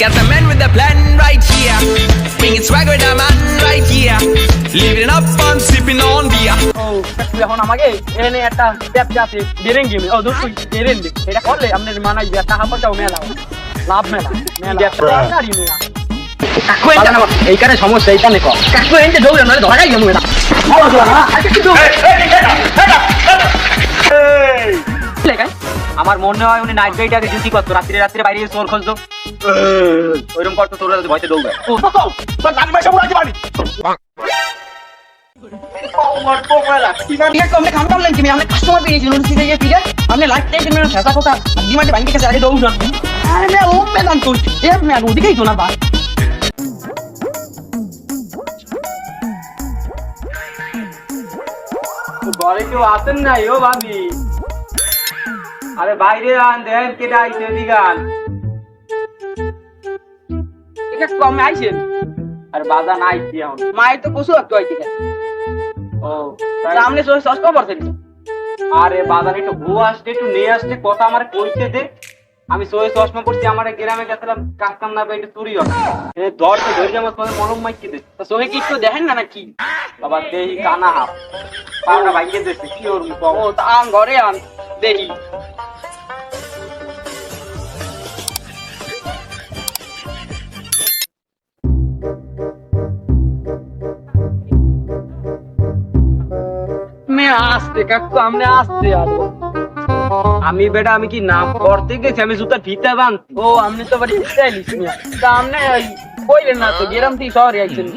Got the man with the plan right here. Bringing swag with the man right here. Living up on sipping on beer. এখন আমাকে এখানে একটা ব্যবসা আছে ডেরেন গেমে ও দুটো ডেরেন এটা করলে আপনার মানাই যে টাকা পয়সাও মেলা। লাভ মেলা। ব্যবসা দরকারই মেলা। এইখানে সমস্যা এইখানে কম। কাকু এনতে দৌড়ে নয় ধরাই গেমু এটা আমার মনে হয় উনি নাইট গাইড আগে ডিউটি করতো। রাত্রে রাত্রে বাইরে চোর খুঁজতো। ওইরকম করতো তোর ভয়তে দৌড়বে ও তো তো কেউ আসেন নাই ভাবি। আরে বাইরে আন দেন কেটে আইছে দিগান ঠিক কমে আইছেন? আরে বাজার নাই কি এখন? মায়ের তো পশু একটু আইছে ও সামনে সস সস দিন। আরে বাজারে একটু ভু আসতে একটু নিয়ে আসতে কথা আমার কইতে দে। আমি সই চশমা পড়ছি আমার গ্রামে গেছিলাম কাজ কাম না পেয়ে চুরি হবে। এ ধর আমার তোমাদের মলম মাইকে দে। তো কি একটু দেখেন না নাকি? বাবা দেহি কানা হাফ পাওনা ভাইকে দেখছি কি ওর মুখ? ও আন ঘরে আন দেহি। আসতে আমনে আসতে আলো আমি বেটা, আমি কি নাম করতে গেছি? আমি জুতা ফিতা বান ও আমি তো বাড়ি স্টাইলিশ মিয়া তা আমনে কইলেন না তো, গেরাম তুই শহরে আইছেন।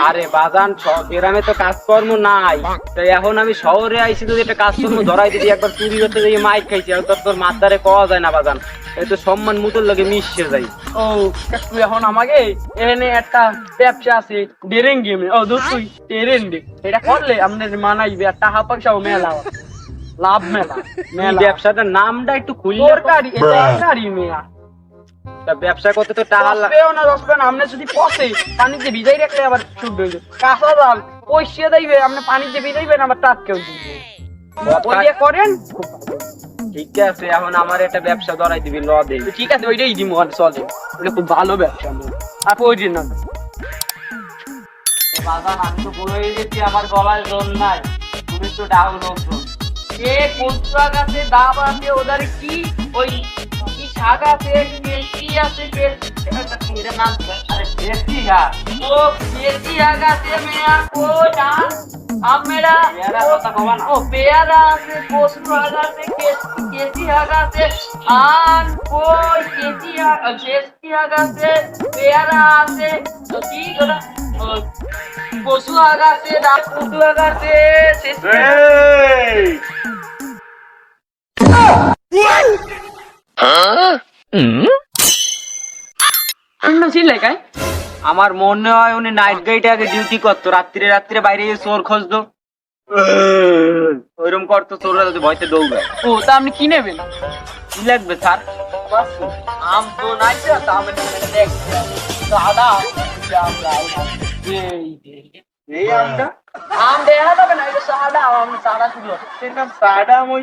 আরে বাজান গ্রামে তো কাজকর্ম নাই। তাই এখন আমি শহরে আইছি যদি একটা কাজকর্ম ধরাই দিদি একবার চুরি করতে যাই মাইক খাইছি আর তোর তোর মাথারে কওয়া যায় না বাজান। এই তো সম্মান মুতর লাগে মিশে যাই। ও কাকু এখন আমাকে এখানে একটা ব্যবসা আছে ডেরেন গেমে ও দূর তুই ডেরেন দে। এটা করলে আপনার মানাইবে আর টাকা পয়সাও মেলা। লাভ মেলা। মেলা। ব্যবসাটার নামটা একটু খুললে দরকারি দরকারি মেয়া। তা ব্যবসা করতে তো টাকা লাগবেও না দশবে না। আপনি যদি পচে পানিতে ভিজাই রাখলে আবার শুদ্ধ হয়ে যাবে। কাঁচা জাল পয়সা দিবে আপনি পানিতে ভিজাইবেন আবার টাটকেও দিবে। ওই দিয়ে করেন? ঠিক আছে এখন আমার একটা ব্যবসা ধরাই দিবি ল দে। ঠিক আছে ওইটাই দিব চলে। ওটা খুব ভালো ব্যবসা আর দিন না। বাবা আমি তো বলে গেছি আমার গলায় জোর নাই। তুমি তো ডাউ লোকজন কে কোনটা গাছে ডাব আছে ওদের কি? ওই শাক আছে কে আছে এর নাম? আরে শাক ও দেশি শাক আছে মেয়া আমরা ও পেয়ারা আছে পশু শাক আছে কেসি কেসি শাক আছে আন কই কেসি শাক শাক আছে পেয়ারা আছে। তো কি পশু শাক আছে ডাল পশু শাক আছে দেশি আমার মনে হয় উনি নাইট গাইডে আগে ডিউটি করতো। রাত্রে রাত্রে বাইরে গিয়ে চোর খুঁজতো। ওইরকম করতো চোররা যদি ভয়তে দৌড়ে ও তা আপনি কি নেবেন? কি লাগবে স্যার? আম তো নাই এই আমটা? আম দেখা যাবে না এটা সাদা আম সাদা শুধু সাদা সবই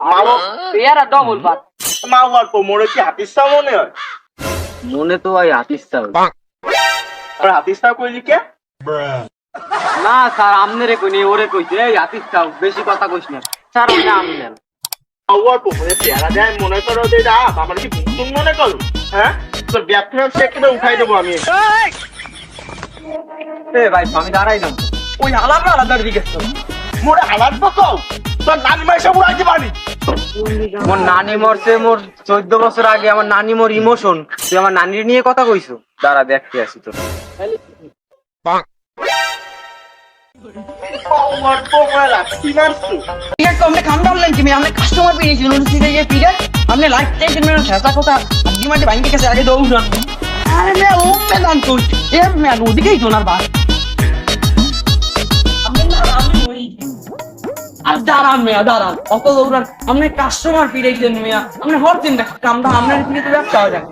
মামা পেয়ারা ডবল কি হাতিসা মনে হয়? মনে তো হয় আতিস্তা আর হাতিসা কইলি কে? না স্যার আমনেরে কইনি ওরে কইছে এই আতিস্তা বেশি কথা কইস না। স্যার আপনি আম নেন মামার কোমরে পেয়ারা দেয় মনে করো যে এটা আম, আমার কি ভুতুম মনে করো? হ্যাঁ? তোর ব্যবসা সেখানে উঠাই দেবো আমি। এ ভাই আমি দাঁড়াইলাম ওই আলাদা আলাদা দিকে মোরে হালাত বকাও তোর নানি মাইসা উড়াইতে পারি মোর নানি মরছে মোর চোদ্দ বছর আগে আমার নানি মোর ইমোশন। তুই আমার নানির নিয়ে কথা কইছো? দাঁড়া দেখতে আসি তো। মামার কোমরে কি ঠিক আছে আপনি খাম ডাললেন কাস্টমার পেয়েছি নোটিস দিয়ে ফিরে আপনি লাইফ টাইম কথা ডিমান্ডে ব্যাংকে কাছে আগে দৌড়ান আরে ও তুই এ ওদিকেই তো না বাস আর দাঁড়ান মেয়া দাঁড়ান। অত দৌড়ান আপনি কাস্টমার পিড়াইছেন মেয়া। আপনি হরছেন না কামটা আপনার দিকে তো ব্যবসা হয়ে যাবে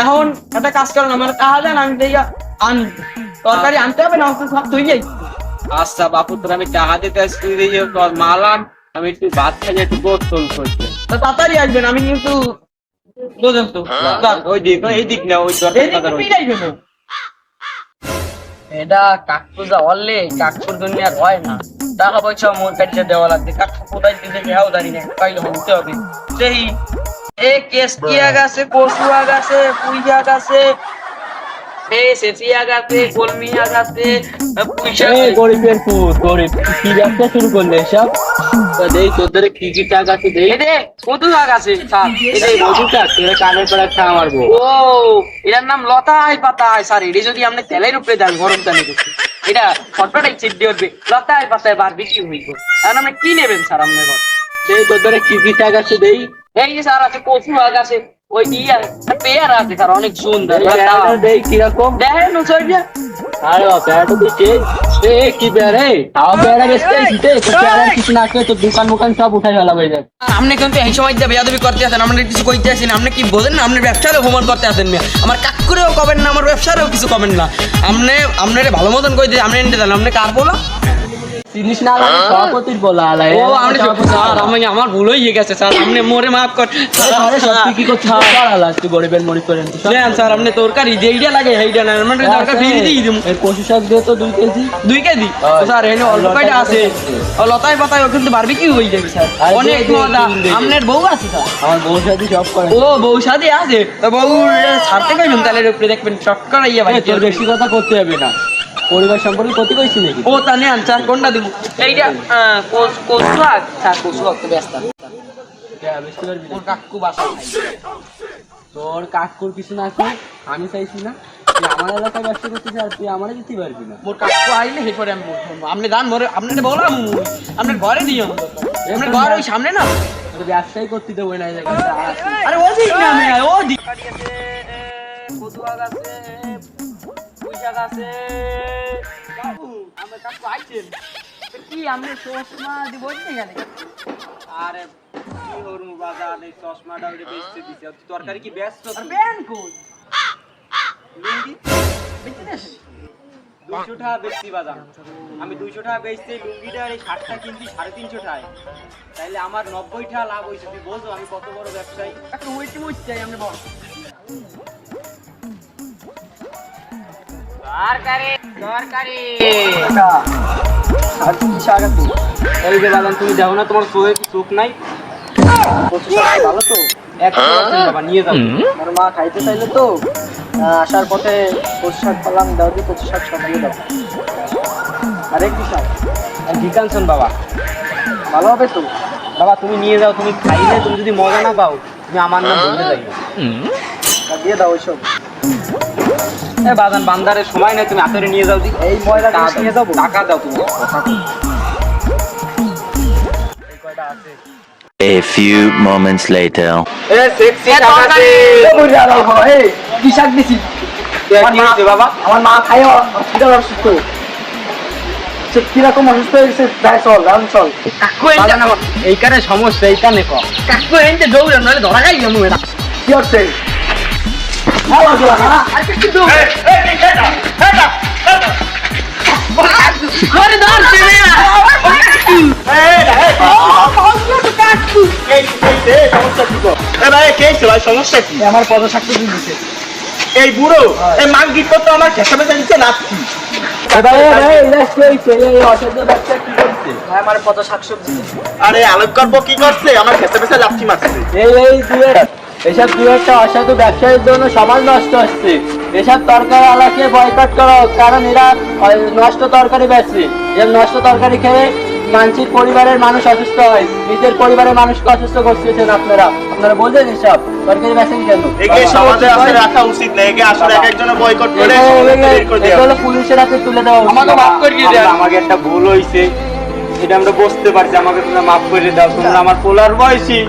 এখন একটা কাজ করেন আমার টাকা দেন আমি দিয়া আন তরকারি আনতে হবে না সব তুই যাই আচ্ছা বাপু তোর আমি টাকা দিতে আসছি দিয়ে তোর মালাম আমি একটু ভাত খাই একটু গোসল করছি। তো তাড়াতাড়ি আসবেন আমি কিন্তু বুঝেন তো। ওই দিক এই দিক না ওই এটা কাকপুজা অল্লে কাকপুর দুনিয়ার হয় না। টাকা পয়সা মোর কাটিয়ে দেওয়া লাগবে। কাঠ কোথায় দিতে কেউ জানি না পাইলে হতে হবে। সেই এ কেসকিয়া গাছে কচুয়া গাছে পুইয়া গাছে এ সেচিয়া গাছে কলমিয়া গাছে পুইশা গরিবের পুত গরিব কি ব্যবসা শুরু করলে সব দেই তোদের কি কি টাকা আছে দেই? এদে কত আছে স্যার এই তোর কানে পড়া খা মারবো ও এটার নাম লতাই পাতায় স্যার এটা যদি আপনি তেলের উপরে দেন গরম তেলে এটা ফটফটাই চিপড়ি উঠবে। লতায় পাতায় বার বিক্রি হইব এখন আপনি কি নেবেন স্যার আপনার ঘর দেই তোদের কি কি টাকা আছে দেই? এই যে স্যার আছে কচু আগ আছে। ওই পেয়ারা আছে স্যার অনেক সুন্দর। এই দেই কীরকম। দেখেন সরিয়া আরে প্যারাটা দিচ্ছে। এ কি প্যারে তাও প্যারা বেচতে শীতে তো? প্যারা কিছু না খেয়ে তো দোকান মোকান সব উঠাই ফেলা হয়ে যাবে। আপনি কিন্তু এই সময় দিয়ে বেয়াদবি করতে আছেন আপনি কিছু কইতে আছেন আপনি কি বোঝেন না আপনার ব্যবসারও ভ্রমণ করতে আছেন না। আমার কাকুরেও কবেন না আমার ব্যবসারও কিছু কবেন না। আপনি আপনার ভালো মতন কই দিয়ে আপনি এনে দেন আপনি কার বলা? জিনিস না লাগে সভাপতির বলা আলাই। ও আপনি স্যার আমি আমার ভুল হয়ে গেছে স্যার আপনি মোরে মাফ কর আরে সত্যি কি করছিস আলা তুই গরিবের মরি করেন নেন স্যার আপনি তরকারি যেইটা লাগে সেইটা নেন মানে দরকার ফিরে দিয়ে দিম। এই কচু শাক দিয়ে তো দুই কেজি। দুই কেজি? স্যার এনে অল্প কয়টা আছে? ও লতায় পাতায় ও কিন্তু বারবি কি হয়ে যাবে স্যার। অনেক মজা। আপনার বউ আছে স্যার? আমার বউর সাথে সব করে। ও বউ সাথে আছে। তো বউ ছাড়তে কইবেন তাহলে উপরে দেখবেন চটকর ইয়া ভাই তোর বেশি কথা করতে হবে না। পরিবার সম্পর্কে ক্ষতি কইছি নাকি? ও তা নেন স্যার কোনটা দিব? এইটা কোস- আগ স্যার কচু তো ব্যস্ত। কাকু বাসা তোর কাকুর কিছু না আছে আমি চাইছি না তুই আমার এলাকায় ব্যবসা আর তুই আমারে দিতে পারবি না। মোর কাকু আইলে হে করে আমি আপনি দান মরে আপনি বললাম আপনার ঘরে দিও। আপনার ঘর ওই সামনে না? তোর ব্যবসাই করতে দেবো না আর আছে। আরে ও দিক না আমি ও গাছে আছে। আমার কাকু আইছেন কি আপনি চশমা দিব গেলে আরে কি হরমু বাজার এই চশমাটা বেচতে দিছে। তরকারি কি ব্যস্ত আর বেন লুঙ্গি? দুইশো টাকা বেচছি বাজার আমি দুইশো টাকা বেচছি লুঙ্গিটা আর এই শার্টটা কিনছি সাড়ে তিনশো টাকায়। তাইলে আমার নব্বই টাকা লাভ হয়েছে। তুই বোঝো আমি কত বড় ব্যবসায়ী। ওইটি মুই চাই আপনি বল তরকারি তরকারি আর কি শাক এই যে বাদাম তুমি যাও না তোমার চোখে চোখ নাই? ভালো তো? এক বাবা নিয়ে যাও। আমার মা খাইতে চাইলে তো আসার পথে কচু শাক পেলাম দাও দিয়ে কচু শাক দাও। আরে কি শাক? আর ভিকানসন বাবা। ভালো হবে তো? বাবা তুমি নিয়ে যাও তুমি খাইলে তুমি যদি মজা না পাও তুমি আমার নাম বলতে যাই দিয়ে দাও ওইসব। এ বান্দারের সময় নেই তুমি হাতে নিয়ে যাও। দি এই ময়দা নিয়ে টাকা দাও তুমি। A few moments later. এ সেক্সি টাকা আছে এই, কি দিছি বাবা? আমার মা খাই হসপিটাল অসুস্থ। সে কীরকম অসুস্থ হয়েছে তাই চল রাউন্ড চল। এইখানে সমস্যা এইখানে কাকু দৌড়ে ধরা আমি কি হচ্ছে? ভালো চলা না আর কিছু দৌড় করে ধর ছেলে এ আমার পদ শাকটা দিয়ে দিছে এই বুড়ো এই মাঙ্গি কত আমার খেসা বেচা দিচ্ছে আমার শাকসবজি আরে আলোক গল্প কি করছে আমার খেসা বেচা লাচ্ছি মারছে এই এই এসব দু একটা অসাধু ব্যবসায়ীর জন্য সমাজ নষ্ট হচ্ছে? এসব তরকারি আলাকে বয়কট করো কারণ এরা নষ্ট তরকারি বেচছে এর নষ্ট তরকারি খেয়ে মানসিক পরিবারের মানুষ অসুস্থ হয় নিজের পরিবারের মানুষকে অসুস্থ করতেছেন আপনারা? আপনারা বোঝেন এসব? তরকারি বেচেন কেন? রাখা উচিত না একে আসলে এক বয়কট করে পুলিশের হাতে তুলে দেওয়া আমাকে মাফ করে দিয়ে। আমাকে একটা ভুল হয়েছে এটা আমরা বুঝতে পারছি আমাকে তোমরা মাফ করে দাও তোমরা আমার পোলার বয়সী।